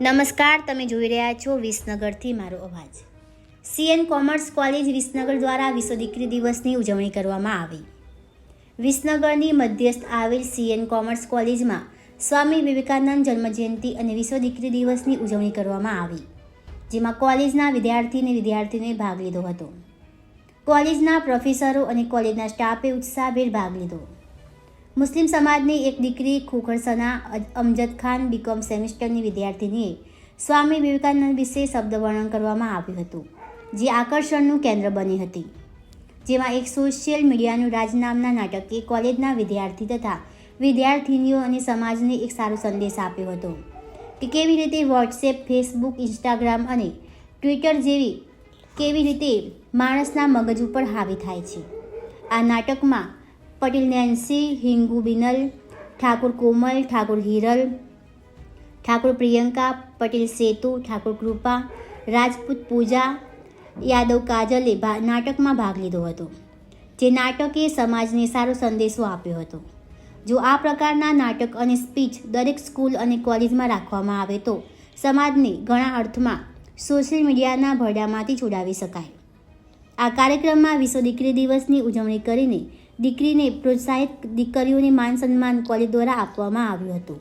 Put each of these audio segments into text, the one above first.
નમસ્કાર, તમે જોઈ રહ્યા છો વિસનગરથી મારો અવાજ. સીએન કોમર્સ કોલેજ વિસનગર દ્વારા વિશ્વ દીકરી દિવસની ઉજવણી કરવામાં આવી. વિસનગરની મધ્યસ્થ આવેલ સીએન કોમર્સ કોલેજમાં સ્વામી વિવેકાનંદ જન્મજયંતિ અને વિશ્વ દીકરી દિવસની ઉજવણી કરવામાં આવી, જેમાં કોલેજના વિદ્યાર્થી અને વિદ્યાર્થીઓએ ભાગ લીધો હતો. કોલેજના પ્રોફેસરો અને કોલેજના સ્ટાફે ઉત્સાહભેર ભાગ લીધો. મુસ્લિમ સમાજની એક દીકરી ખુખરસના અમજદ ખાન બીકોમ સેમિસ્ટરની વિદ્યાર્થીનીએ સ્વામી વિવેકાનંદ વિશે શબ્દ વર્ણન કરવામાં આવ્યું હતું, જે આકર્ષણનું કેન્દ્ર બની હતી, જેમાં એક સોશિયલ મીડિયાનું રાજ નામના નાટકે કોલેજના વિદ્યાર્થી તથા વિદ્યાર્થીનીઓ અને સમાજને એક સારો સંદેશ આપ્યો હતો, કે કેવી રીતે વોટ્સએપ, ફેસબુક, ઇન્સ્ટાગ્રામ અને ટ્વિટર જેવી કેવી રીતે માણસના મગજ ઉપર હાવી થાય છે. આ નાટકમાં પટેલ નેન્સી હિંગુ બિનલ, ઠાકુર કોમલ, ઠાકુર હિરલ, ઠાકુર પ્રિયંકા, પટેલ સેતુ, ઠાકુર કૃપા, રાજપૂત પૂજા, યાદવ કાજલે નાટકમાં ભાગ લીધો હતો, જે નાટકે સમાજને સારો સંદેશો આપ્યો હતો. જો આ પ્રકારના નાટક અને સ્પીચ દરેક સ્કૂલ અને કોલેજમાં રાખવામાં આવે તો સમાજને ઘણા અર્થમાં સોશિયલ મીડિયાના ભરડામાંથી છોડાવી શકાય. આ કાર્યક્રમમાં વિશ્વ દીકરી દિવસની ઉજવણી કરીને દીકરીને પ્રોત્સાહિત દીકરીઓને માન સન્માન કોલેજ દ્વારા આપવામાં આવ્યું હતું.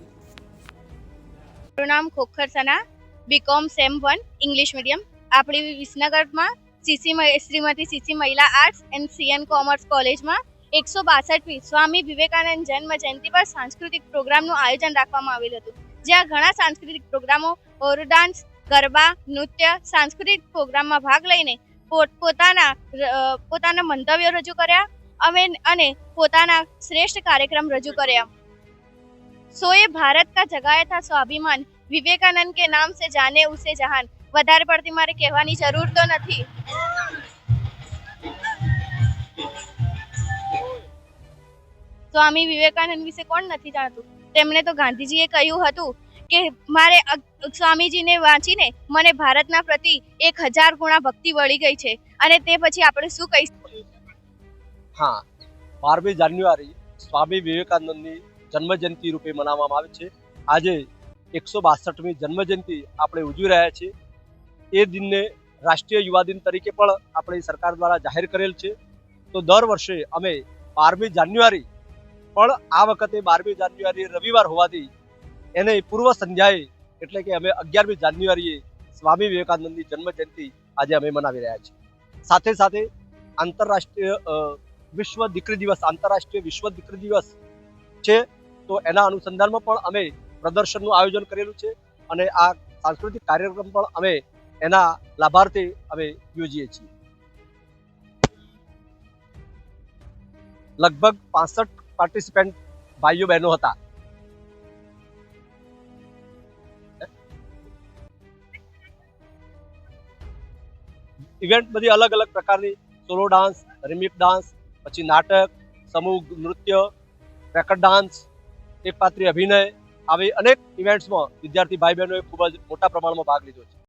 મારું નામ Khokhar Sana B Com sem one English medium આપણી વિસનગરમાં સીસી શ્રીમતી સીસી મહિલા આર્ટ્સ એન્ડ સીએન કોમર્સ કોલેજમાં એકસો બાસઠમી સ્વામી વિવેકાનંદ જન્મ જયંતિ પર સાંસ્કૃતિક પ્રોગ્રામનું આયોજન રાખવામાં આવેલું હતું. જ્યાં ઘણા સાંસ્કૃતિક પ્રોગ્રામો ઓર ડાન્સ ગરબા, નૃત્ય, સાંસ્કૃતિક પ્રોગ્રામમાં ભાગ લઈને પોત પોતાના પોતાના મંતવ્યો રજૂ કર્યા. અમે અને પોતાના શ્રેષ્ઠ કાર્યક્રમ રજૂ કર્યા. સોએ ભારત કા જગાયા થા સ્વાભિમાન વિવેકાનંદ કે નામ સે જાને ઉસે જહાન. વધારે પડતી મારે કહેવાની જરૂર તો નથી. સ્વામી વિવેકાનંદ વિશે કોણ નથી જાણતું? તેમણે તો ગાંધીજીએ કહ્યું હતું કે, મારે સ્વામીજીને વાંચીને મને ભારતના પ્રતિ એક હજાર ગુણા ભક્તિ વળી ગઈ છે. અને તે પછી આપણે શું કહીશું હા, બારમી જાન્યુઆરી સ્વામી વિવેકાનંદની જન્મજયંતિ રૂપે મનાવવામાં આવે છે. આજે એકસો બાસઠમી જન્મજયંતિ આપણે ઉજવી રહ્યા છીએ. એ દિનને રાષ્ટ્રીય યુવા દિન તરીકે પણ આપણી સરકાર દ્વારા જાહેર કરેલ છે. તો દર વર્ષે અમે બારમી જાન્યુઆરી પણ આ વખતે બારમી જાન્યુઆરી રવિવાર હોવાથી એને પૂર્વ સંધ્યાએ એટલે કે અમે અગિયારમી જાન્યુઆરીએ સ્વામી વિવેકાનંદની જન્મજયંતિ આજે અમે મનાવી રહ્યા છીએ. સાથે સાથે આંતરરાષ્ટ્રીય વિશ્વ દીકરી દિવસ, આંતરરાષ્ટ્રીય વિશ્વ દીકરી દિવસ છે. તો એના અનુસંધાનમાં પણ અમે પ્રદર્શનનું આયોજન કરેલું છે અને આ સાંસ્કૃતિક કાર્યક્રમ પણ અમે એના લાભાર્થી અમે યોજીએ છીએ. લગભગ પાસઠ પાર્ટિસિપેન્ટ ભાઈઓ બહેનો હતા. ઇવેન્ટ બધી અલગ અલગ પ્રકારની સોલો ડાન્સ રિમિક ડાન્સ પછી નાટક, સમૂહ, નૃત્ય રેકર્ડ ડાન્સ એક પાત્રી અભિનય, આવી અનેક ઇવેન્ટ્સમાં વિદ્યાર્થી ભાઈ બહેનોએ ખૂબ જ મોટા પ્રમાણમાં ભાગ લીધો છે.